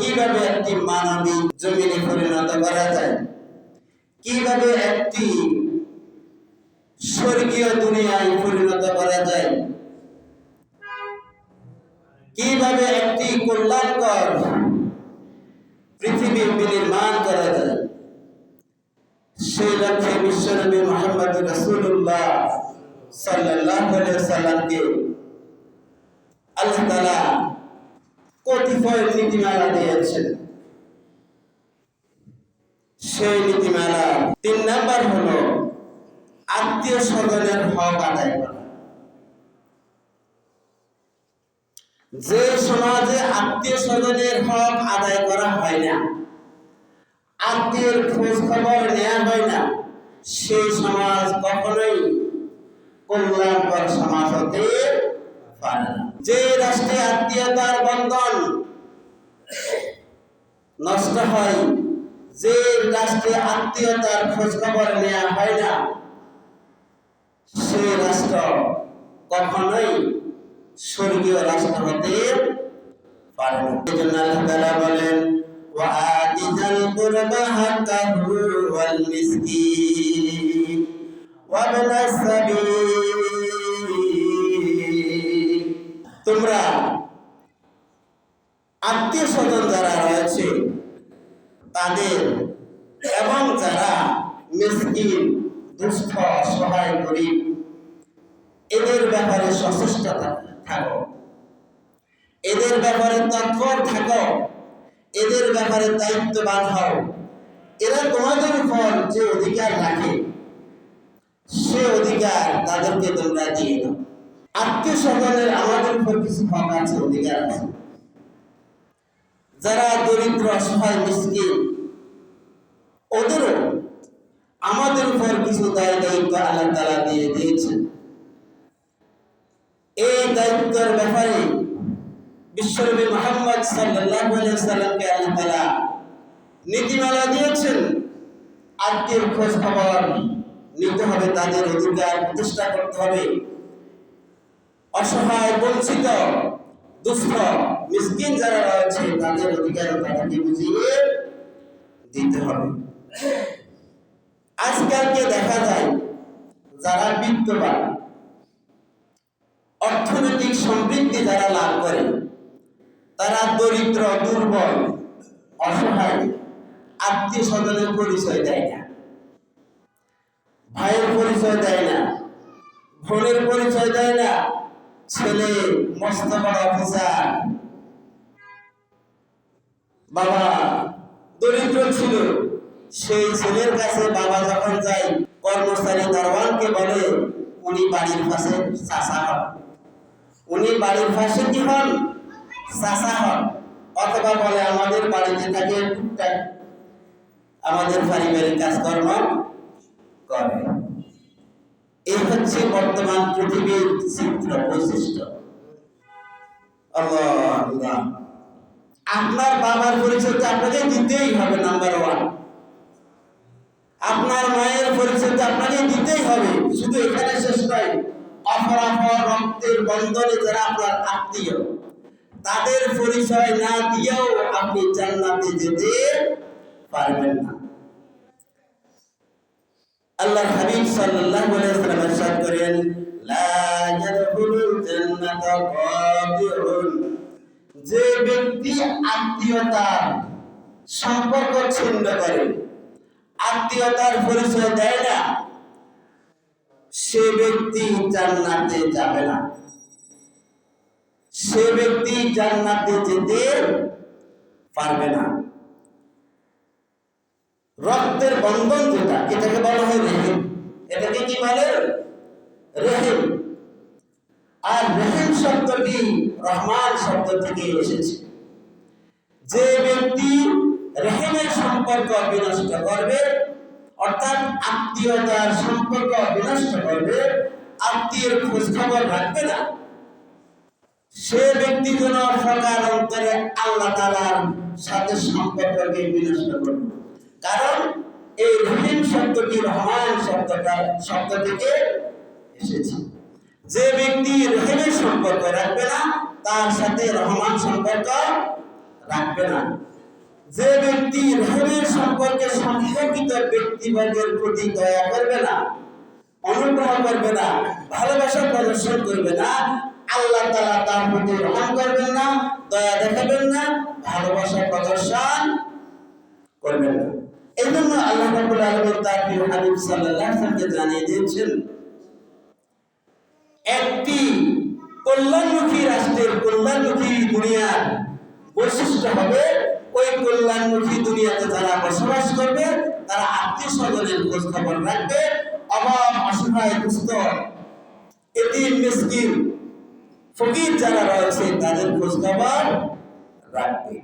কীভাবে একটি মানবিক জমিনে পরিণত করা যায় কীভাবে একটি স্বর্গীয় দুনিয়ায় কীভাবে একটি কল্যাণকর পৃথিবী বিনির্মাণ করা যায়। সেই লক্ষ্যে বিশ্বনবী মোহাম্মদ রসুল্লাহ আলাইহি সাল্লামকে আল্লাহ তাআলা কতিপয় নীতিমালা দিয়েছেন। সেই নীতিমালা তিন নাম্বার হলো, আত্মীয় স্বজনের হক আদায় করা। যে সমাজে আত্মীয় স্বজনের হক আদায় করা হয় না, আত্মীয়ের খোঁজ খবর নেওয়া হয় না সেই সমাজ কখনোই কল্যাণকর সমাজ হতে পারে না। যে রাষ্ট্রে আত্মীয়তার বন্ধন নষ্ট হয়, যে রাষ্ট্রে আত্মীয়তার খোঁজ খবর নেওয়া হয় না সেই রাষ্ট্র কখনোই স্বর্গীয় রাষ্ট্র হতে পারে না এই জন্য আল্লাহ তাআলা বলেন وآت ذا القربى حقه والمسكين وابن السبيل তোমরা আত্মীয় স্বজন যারা রয়েছে তাদের এবং যারা মিসকিন দুস্থ সহায় গরিব এদের ব্যাপারে সচেষ্ট থাকো এদের ব্যাপারে তৎপর থাকো। এদের ব্যাপারে দায়িত্ববান হও। এরা তোমাদের উপর যে অধিকার রাখে, সে অধিকার তাদেরকে তোমরা দিয়ে দাও। আত্মীয় স্বজনের আমাদের উপর কিছু হক আছে, অধিকার আছে। যারা দরিদ্র, অসহায়, মিসকিন, ওদেরও আমাদের উপর কিছু দায় দায়িত্ব আল্লাহ তালা দিয়ে দিয়েছেন। এই দায়িত্বের ব্যাপারে বিশ্বনবী মোহাম্মদ সাল্লাল্লাহু সাল্লামকে আল্লাহ নীতিমালা দিয়েছেন। আত্মীয় খোঁজ খবর নিতে হবে, তাদের অধিকার প্রতিষ্ঠা করতে হবে। অসহায়, বঞ্চিত, দুস্থ, মিসকিন যারা রয়েছে, তাদের অধিকার তাদেরকে বুঝিয়ে দিতে হবে। আজকালকে দেখা যায়, যারা বিত্তবান অর্থনৈতিক সমৃদ্ধি যারা লাভ করে, তারা দরিদ্র, দুর্বল, অসহায় আত্মীয় স্বজনের পরিচয় দেয় না। ভাইয়ের পরিচয় দেয় না, বোনের পরিচয় দেয় না, ছেলে, মস্ত বড় অফিসার, বাবা দরিদ্র ছিল, সেই ছেলের কাছে বাবা যখন যায়, কর্মচারী দারওয়ানকে বলে, উনি বাড়ির পাশে চাষা হন উনি বাড়ির পাশে কি হন? চাষা হন। অথবা বলে, আমাদের বাড়িতে থাকে টুকটাক আমাদের পারিবারিক কাজকর্ম করে। এই হচ্ছে বর্তমান পৃথিবীর চিত্র বৈশিষ্ট্য। আপনার বাবার পরিচয় আপনাকে দিতেই হবে নাম্বার ওয়ান আপনার মায়ের পরিচয় আপনাকে দিতেই হবে, শুধু এখানে শেষ নয়। অপরাপর রক্তের বন্ধনে যারা আপনার আত্মীয়, তাদের পরিচয় না দিয়েও আপনি জান্নাতে যেতে পারবেন না। আল্লাহ হাবিব সাল্লাল্লাহু আলাইহি ওয়াসাল্লাম ইরশাদ করেন, লা ইয়াদখুলুল জান্নাতা কাদিউন যে ব্যক্তি আত্মীয়তার সম্পর্ক ছিন্ন করে, আত্মীয়তার পরিচয় দেয় না সে ব্যক্তি জান্নাতে যাবে না। সে ব্যক্তি জান্নাতে যেতে পারবে না। রক্তের বন্ধন যেটা, এটাকে বলা হয় রেহিম। এটাকে কি বলে? রেহেম। আর রেহিম শব্দটি রহমান শব্দ থেকে এসেছে। যে ব্যক্তি রেহেমের সম্পর্ক বিনষ্ট করবে অর্থাৎ আত্মীয়তার সম্পর্ক বিনষ্ট করবে, আত্মীয়ের খোঁজ খবর রাখবে না। সে ব্যক্তি যেন ফকার অন্তরে আল্লাহ তালার সাথে সম্পর্ককে বিনষ্ট করবে কারণ এই রহিম শব্দটি, রহমান শব্দটা, শব্দ থেকে এসেছে। যে ব্যক্তি রহিমের সম্পর্ক রাখবে না, তার সাথে রহমান সম্পর্ক রাখবে না। যে ব্যক্তি রহিমের সম্পর্কিত ব্যক্তিবর্গের প্রতি দয়া করবে না, অনুগ্রহ করবে না, ভালোবাসা প্রদর্শন করবে না, আল্লাহ তালা তার প্রতি রহম করবেন না, দয়া দেখাবেন না, ভালোবাসা প্রদর্শন করবেন না। এই জন্য আল্লাহ রাবুল আলমের তার প্রিয় হাবিব সাল্লাহ সাল্লামকে জানিয়ে দিয়েছেন, একটি কল্যাণমুখী রাষ্ট্রের কল্যাণমুখী দুনিয়ার বৈশিষ্ট্য হবে, ওই কল্যাণমুখী দুনিয়াতে যারা বসবাস করবে তারা আত্মীয় স্বজনের খোঁজ খবর রাখবে অভাব অসহায় দুস্থ এটি মিসকিন, ফকির যারা রয়েছে তাদের খোঁজ খবর রাখবে।